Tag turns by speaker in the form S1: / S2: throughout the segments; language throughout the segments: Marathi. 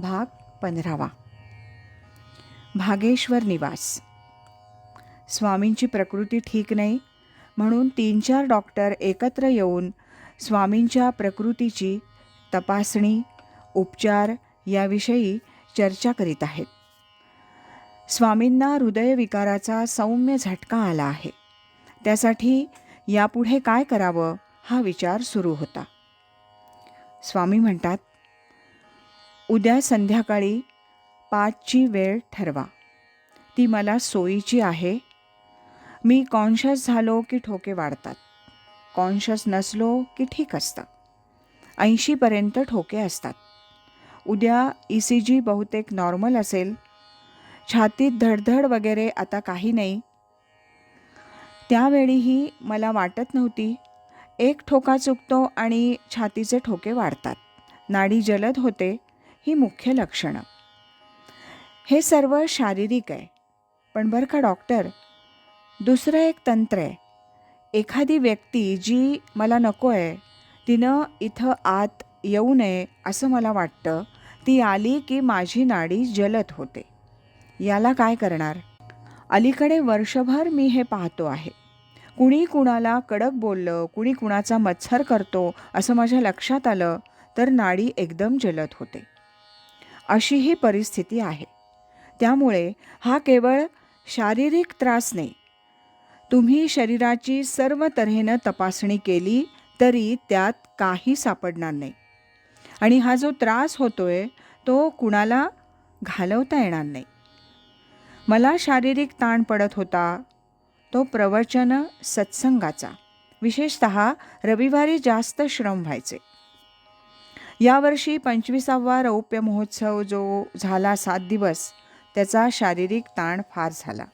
S1: भाग पंधरावा. भागेश्वर निवास. स्वामींची प्रकृती ठीक नाही म्हणून तीन चार डॉक्टर एकत्र येऊन स्वामींच्या प्रकृतीची तपासणी उपचार याविषयी चर्चा करीत आहेत. स्वामींना हृदयविकाराचा सौम्य झटका आला आहे. त्यासाठी यापुढे काय करावं हा विचार सुरू होता. स्वामी म्हणतात उद्या संध्याकाळी पाचची वेळ ठरवा. ती मला सोयीची आहे. मी कॉन्शियस झालो की ठोके वाढतात. कॉन्शियस नसलो की ठीक असतं. ऐंशीपर्यंत ठोके असतात. उद्या ई सी जी बहुतेक नॉर्मल असेल. छातीत धडधड वगैरे आता काही नाही. त्यावेळीही मला वाटत नव्हती एक ठोका चुकतो आणि छातीचे ठोके वाढतात. नाडी जलद होते. ही मुख्य लक्षणं. हे सर्व शारीरिक आहे पण बरं का डॉक्टर? दुसरं एक तंत्र आहे. एखादी व्यक्ती जी मला नको आहे तिनं इथं आत येऊ नये असं मला वाटतं ती आली की माझी नाडी जलद होते. याला काय करणार? अलीकडे वर्षभर मी हे पाहतो आहे. कुणी कुणाला कडक बोललं कुणी कुणाचा मत्सर करतो असं माझ्या लक्षात आलं तर नाडी एकदम जलद होते. अशी ही परिस्थिती आहे. त्यामुळे हा केवळ शारीरिक त्रास नाही. तुम्ही शरीराची सर्व तऱ्हेनं तपासणी केली तरी त्यात काही सापडणार नाही. आणि हा जो त्रास होतोय तो कुणाला घालवता येणार नाही. मला शारीरिक ताण पडत होता तो प्रवचन सत्संगाचा. विशेषत रविवारी जास्त श्रम व्हायचे. यावर्षी पंचवीसावा रौप्य महोत्सव जो झाला सात दिवस त्याचा शारीरिक ताण फार झाला.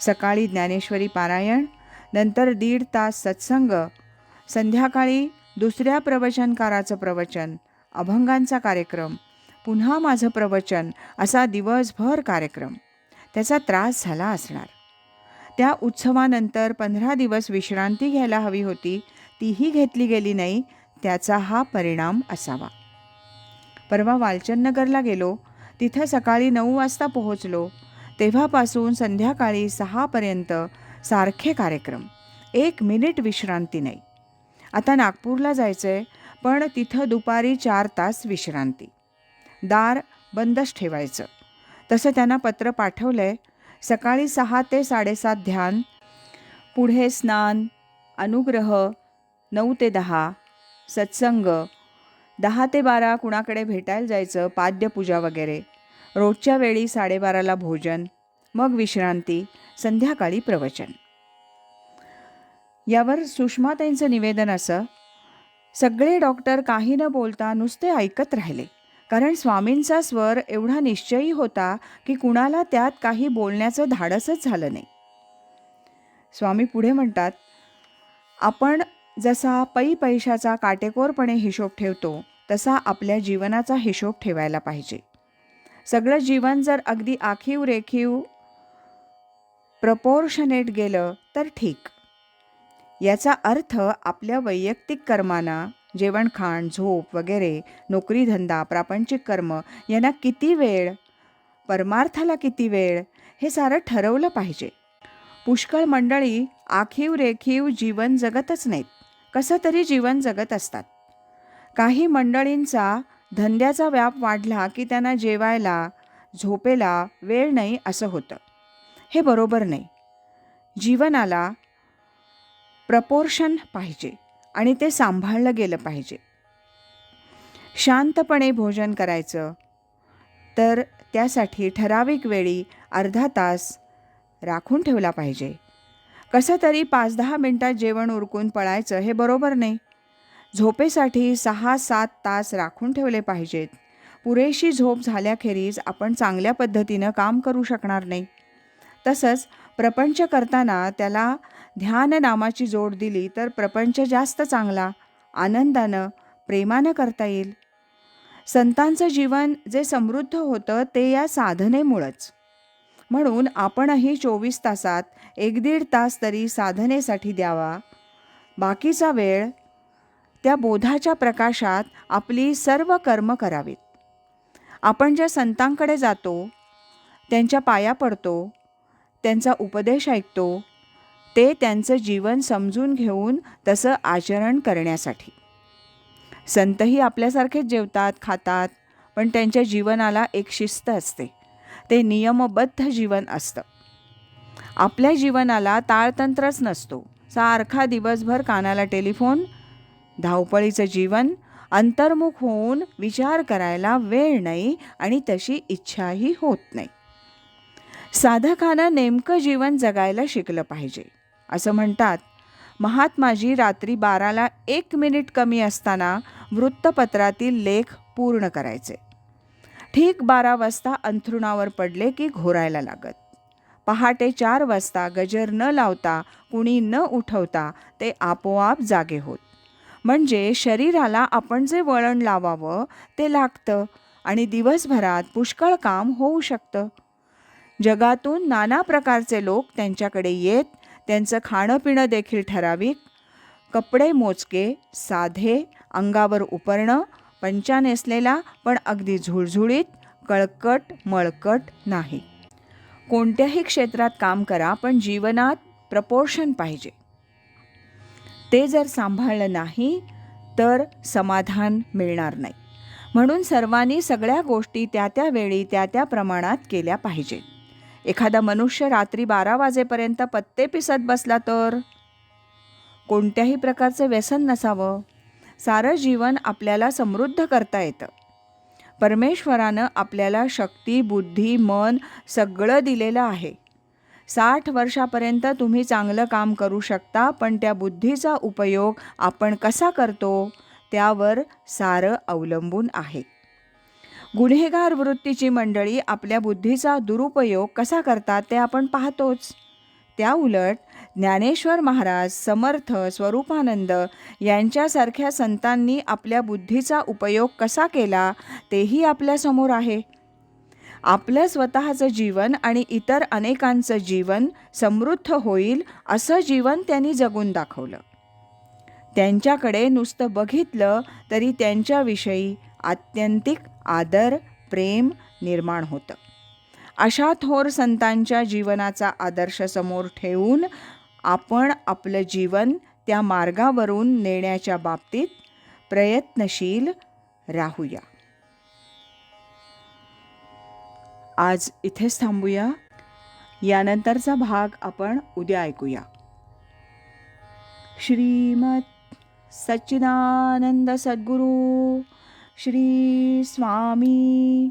S1: सकाळी ज्ञानेश्वरी पारायण नंतर दीड तास सत्संग संध्याकाळी दुसऱ्या प्रवचनकाराचं प्रवचन अभंगांचा कार्यक्रम पुन्हा माझं प्रवचन असा दिवसभर कार्यक्रम. त्याचा त्रास झाला असणार. त्या उत्सवानंतर पंधरा दिवस विश्रांती घ्यायला हवी होती तीही घेतली गेली नाही त्याचा हा परिणाम असावा. परवा वालचंदनगरला गेलो. तिथं सकाळी नऊ वाजता पोहोचलो. तेव्हापासून संध्याकाळी सहापर्यंत सारखे कार्यक्रम. एक मिनिट विश्रांती नाही. आता नागपूरला जायचं आहे पण तिथं दुपारी चार तास विश्रांती. दार बंदच ठेवायचं. तसं त्यांना पत्र पाठवलं आहे सकाळी सहा ते साडेसात ध्यान पुढे स्नान अनुग्रह नऊ ते दहा सत्संग. दहा ते बारा कुणाकडे भेटायला जायचं पाद्यपूजा वगैरे. रोजच्या वेळी साडेबाराला भोजन मग विश्रांती संध्याकाळी प्रवचन. यावर सुषमाताईंचं निवेदन असं सगळे डॉक्टर काही न बोलता नुसते ऐकत राहिले. कारण स्वामींचा स्वर एवढा निश्चयी होता की कुणाला त्यात काही बोलण्याचं धाडसच झालं नाही. स्वामी पुढे म्हणतात आपण जसा पै पैशाचा काटेकोरपणे हिशोब ठेवतो तसा आपल्या जीवनाचा हिशोब ठेवायला पाहिजे. सगळं जीवन जर अगदी आखीव रेखीव प्रपोर्शनेट गेलं तर ठीक. याचा अर्थ आपल्या वैयक्तिक कर्मांना जेवणखाण झोप वगैरे नोकरीधंदा प्रापंचिक कर्म यांना किती वेळ परमार्थाला किती वेळ हे सारं ठरवलं पाहिजे. पुष्कळ मंडळी आखीव रेखीव जीवन जगतच नाहीत. कसं तरी जीवन जगत असतात. काही मंडळींचा धंद्याचा व्याप वाढला की त्यांना जेवायला झोपेला वेळ नाही असं होतं. हे बरोबर नाही. जीवनाला प्रपोर्शन पाहिजे आणि ते सांभाळलं गेलं पाहिजे. शांतपणे भोजन करायचं तर त्यासाठी ठराविक वेळी अर्धा तास राखून ठेवला पाहिजे. कसं तरी पाच दहा मिनटात जेवण उरकून पळायचं हे बरोबर नाही. झोपेसाठी सहा सात तास राखून ठेवले पाहिजेत. पुरेशी झोप झाल्याखेरीज आपण चांगल्या पद्धतीनं काम करू शकणार नाही. तसंच प्रपंच करताना त्याला ध्यान नामाची जोड दिली तर प्रपंच जास्त चांगला आनंदानं प्रेमानं करता येईल. संतांचं जीवन जे समृद्ध होतं ते या साधनेमुळंच. म्हणून आपणही चोवीस तासात एक दीड तास तरी साधनेसाठी द्यावा. बाकीचा वेळ त्या बोधाच्या प्रकाशात आपली सर्व कर्म करावीत. आपण ज्या संतांकडे जातो त्यांच्या पाया पडतो त्यांचा उपदेश ऐकतो ते त्यांचं जीवन समजून घेऊन तसं आचरण करण्यासाठी. संतही आपल्यासारखेच जेवतात खातात पण त्यांच्या जीवनाला एक शिस्त असते. ते नियमबद्ध जीवन असतं. आपल्या जीवनाला ताळतंत्रच नसतो. सारखा दिवसभर कानाला टेलिफोन धावपळीचं जीवन अंतर्मुख होऊन विचार करायला वेळ नाही आणि तशी इच्छाही होत नाही. साधकानं नेमकं जीवन जगायला शिकलं पाहिजे. असं म्हणतात महात्माजी रात्री बाराला एक मिनिट कमी असताना वृत्तपत्रातील लेख पूर्ण करायचे. ठीक बारा वाजता अंथरुणावर पडले की घोरायला लागत. पहाटे चार वाजता गजर न लावता कुणी न उठवता ते आपोआप जागे होत. म्हणजे शरीराला आपण जे वळण लावावं ते लागतं आणि दिवसभरात पुष्कळ काम होऊ शकतं. जगातून नाना प्रकारचे लोक त्यांच्याकडे येत त्यांचं खाणं पिणं देखील ठराविक. कपडे मोजके साधे अंगावर उपरणं पंचा नेसलेला पण अगदी झुळझुळीत कळकट मळकट नाही. कोणत्याही क्षेत्रात काम करा पण जीवनात प्रपोर्शन पाहिजे. ते जर सांभाळलं नाही तर समाधान मिळणार नाही. म्हणून सर्वांनी सगळ्या गोष्टी त्या त्या वेळी त्या त्या प्रमाणात केल्या पाहिजेत एखादा मनुष्य रात्री बारा वाजेपर्यंत पत्ते पिसत बसला तर? कोणत्याही प्रकारचं व्यसन नसावं. सारं जीवन आपल्याला समृद्ध करता येतं. परमेश्वरानं आपल्याला शक्ती बुद्धी मन सगळं दिलेलं आहे. साठ वर्षापर्यंत तुम्ही चांगलं काम करू शकता पण त्या बुद्धीचा उपयोग आपण कसा करतो त्यावर सारं अवलंबून आहे. गुन्हेगार वृत्तीची मंडळी आपल्या बुद्धीचा दुरुपयोग कसा करतात ते आपण पाहतोच. त्या उलट ज्ञानेश्वर महाराज समर्थ स्वरूपानंद यांच्यासारख्या संतांनी आपल्या बुद्धीचा उपयोग कसा केला तेही आपल्यासमोर आहे. आपलं स्वतःचं जीवन आणि इतर अनेकांचं जीवन समृद्ध होईल असं जीवन त्यांनी जगून दाखवलं. त्यांच्याकडे नुसतं बघितलं तरी त्यांच्याविषयी आत्यंतिक आदर प्रेम निर्माण होतं. अशा थोर संतांच्या जीवनाचा आदर्श समोर ठेवून आपण आपलं जीवन त्या मार्गावरून नेण्याच्या बाबतीत प्रयत्नशील राहूया. आज इथेच थांबूया. यानंतरचा भाग आपण उद्या ऐकूया. श्रीमत सच्चिदानंद सद्गुरू श्री स्वामी